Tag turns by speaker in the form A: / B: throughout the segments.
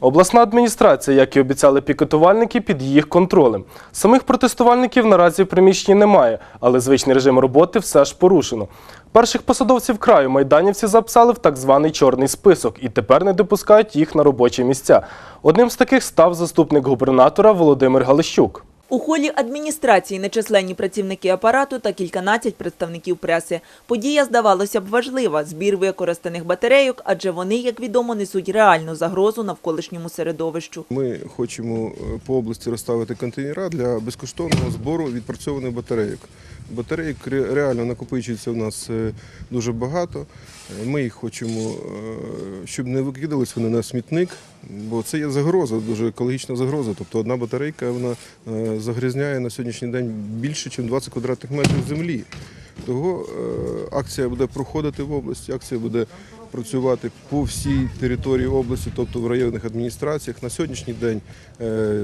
A: Обласна адміністрація, як і обіцяли пікетувальники, під їх контролем. Самих протестувальників наразі в приміщенні немає, але звичний режим роботи все ж порушено. Перших посадовців краю майданівці записали в так званий чорний список і тепер не допускають їх на робочі місця. Одним з таких став заступник губернатора Володимир Галищук.
B: У холі адміністрації нечисленні працівники апарату та кільканадцять представників преси. Подія здавалося б важлива – збір використаних батарейок, адже вони, як відомо, несуть реальну загрозу навколишньому середовищу.
C: Ми хочемо е, по області розставити контейнера для безкоштовного збору відпрацьованих батарейок. Батарейок ре- реально накопичується у нас е, дуже багато. Е, Ми їх хочемо, щоб не викидались вони на смітник, бо це є загроза, дуже екологічна загроза. Тобто одна батарейка вона е, загрязняє на сьогоднішній день більше, ніж 20 квадратних метрів землі. Того е, акція буде проходити в області, акція буде працювати по всій території області, тобто в районних адміністраціях. На сьогоднішній день е,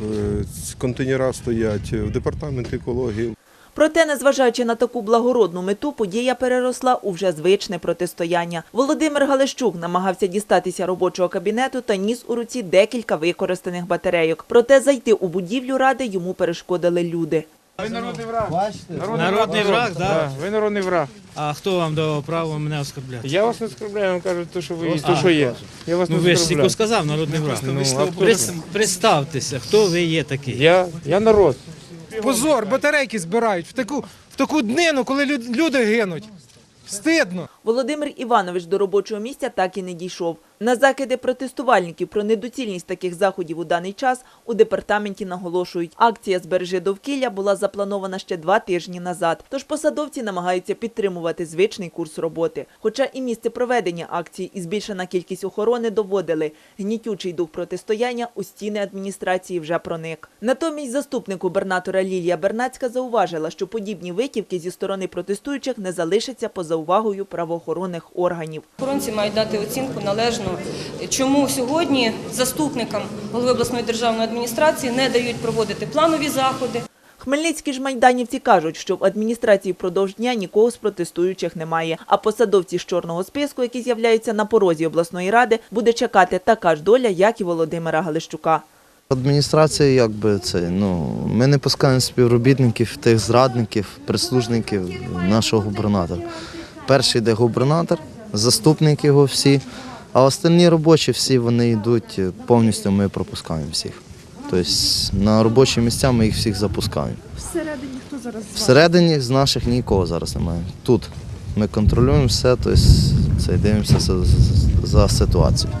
C: в- контейнера стоять в департаменті екології,
B: Проте, незважаючи на таку благородну мету, подія переросла у вже звичне протистояння. Володимир Галищук намагався дістатися робочого кабінету та ніс у руці декілька використаних батарейок. Проте зайти у будівлю ради йому перешкодили люди.
D: Народний враг, так?
E: Да, ви народний враг.
D: А хто вам дав право мене оскорбляти?
E: Я вас не оскорбляю, вам кажу, то, що ви є, то, що є. Я вас
D: Ну
E: не
D: ви ж тільки сказав, народний враг.
E: Ну?
D: Представтеся, хто ви є такий.
E: Я, я народ.
F: Позор, батарейки збирають в таку, в таку днину, коли люд- люди гинуть. Стидно.
B: Володимир Іванович до робочого місця так і не дійшов. На закиди протестувальників про недоцільність таких заходів у даний час у департаменті наголошують. Акція «Збережи довкілля» була запланована ще два тижні назад. Тож посадовці намагаються підтримувати звичний курс роботи. Хоча і місце проведення акції і збільшена кількість охорони доводили. Гнітючий дух протистояння у стіни адміністрації вже проник. Натомість заступник губернатора Лілія Бернацька зауважила, що подібні витівки зі сторони протестуючих не залишаться поза увагою правоохоронних органів.
G: Охоронці мають дати оцінку належну, чому сьогодні заступникам голови обласної державної адміністрації не дають проводити планові заходи.
B: Хмельницькі ж майданівці кажуть, що в адміністрації впродовж дня нікого з протестуючих немає. А посадовці з чорного списку, які з'являються на порозі обласної ради, буде чекати така ж доля, як і Володимира Галищука.
H: Адміністрація, якби це, ну, ми не пускаємо співробітників, тих зрадників, прислужників нашого губернатора. Перший йде губернатор, заступник його всі, а остальні робочі всі вони йдуть е, повністю, ми пропускаємо всіх. Тобто на робочі місця ми їх всіх запускаємо. Всередині хто зараз? Всередині з наших нікого зараз немає. Тут ми контролюємо все, тобто це дивимося за ситуацією.